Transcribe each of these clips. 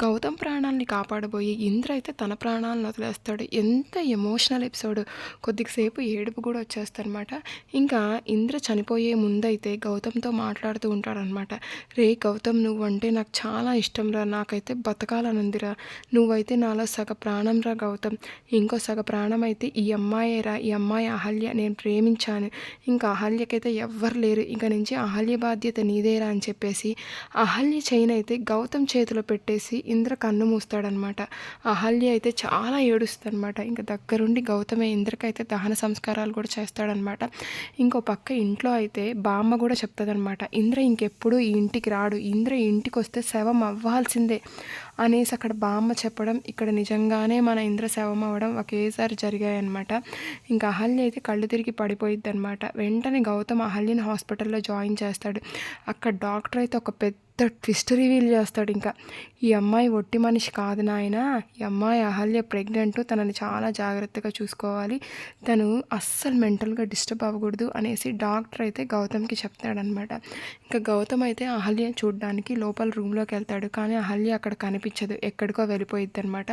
గౌతమ్ ప్రాణాల్ని కాపాడబోయి ఇంద్ర అయితే తన ప్రాణాలను వదిలేస్తాడు. ఎంత ఎమోషనల్ ఎపిసోడ్ కొద్దిసేపు ఏడుపు కూడా వచ్చేస్తారనమాట ఇంకా ఇంద్ర చనిపోయే ముందైతే గౌతమ్తో మాట్లాడుతూ ఉంటాడనమాట రే గౌతమ్ నువ్వంటే నాకు చాలా ఇష్టంరా. నాకైతే బతకాలనుందిరా. నువ్వైతే నాలో సగ ప్రాణం రా గౌతమ్. ఇంకో సగ ప్రాణం అయితే ఈ అమ్మాయే రా ఈ అమ్మాయి అహల్య. నేను ప్రేమించాను. ఇంకా అహల్యకైతే ఎవ్వరు లేరు. ఇంక నుంచి అహల్య బాధ్యత నీదేరా అని చెప్పేసి అహల్య చైన్ అయితే గౌతమ్ చేతిలో పెట్టేసి ఇంద్ర కన్ను మూస్తాడనమాట. అహల్య అయితే చాలా ఏడుస్తుందనమాట. ఇంకా దగ్గరుండి గౌతమే ఇంద్రకైతే దహన సంస్కారాలు కూడా చేస్తాడనమాట. ఇంకో పక్క ఇంట్లో అయితే బామ్మ కూడా చెప్తుందనమాట. ఇంద్ర ఇంకెప్పుడు ఈ ఇంటికి రాడు. ఇంద్ర ఇంటికి వస్తే శవం అవ్వాల్సిందే అనేసి అక్కడ బామ్మ చెప్పడం ఇక్కడ నిజంగానే మన ఇంద్ర శవం అవ్వడం ఒకేసారి జరిగాయన్నమాట. ఇంకా అహల్య అయితే కళ్ళు తిరిగి పడిపోయిద్ది అనమాట వెంటనే గౌతమ్ అహల్యని హాస్పిటల్లో జాయిన్ చేస్తాడు. అక్కడ డాక్టర్ అయితే ఒక పెద్ద ట్విస్ట్ రివీల్ చేస్తాడు ఇంకా. ఈ అమ్మాయి ఒట్టి మనిషి కాదు నాయన. ఈ అమ్మాయి అహల్య ప్రెగ్నెంట్ తనని చాలా జాగ్రత్తగా చూసుకోవాలి. తను అస్సలు మెంటల్గా డిస్టర్బ్ అవ్వకూడదు అనేసి డాక్టర్ అయితే గౌతమ్కి చెప్తాడనమాట ఇంకా గౌతమ్ అయితే అహల్య చూడడానికి లోపల రూమ్లోకి వెళ్తాడు. కానీ అహల్య అక్కడ కనిపి కనిపించదు. ఎక్కడికో వెళ్ళిపోయిద్ది అనమాట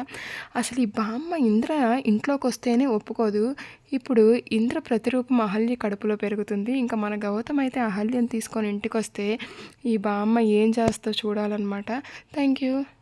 అసలు ఈ బామ్మ ఇంద్ర ఇంట్లోకి వస్తేనే ఒప్పుకోదు. ఇప్పుడు ఇంద్ర ప్రతిరూపం అహల్య కడుపులో పెరుగుతుంది. ఇంకా మన గౌతమ్ అయితే అహల్యను తీసుకొని ఇంటికి వస్తే ఈ బామ్మ ఏం చేస్తో చూడాలన్నమాట. Thank you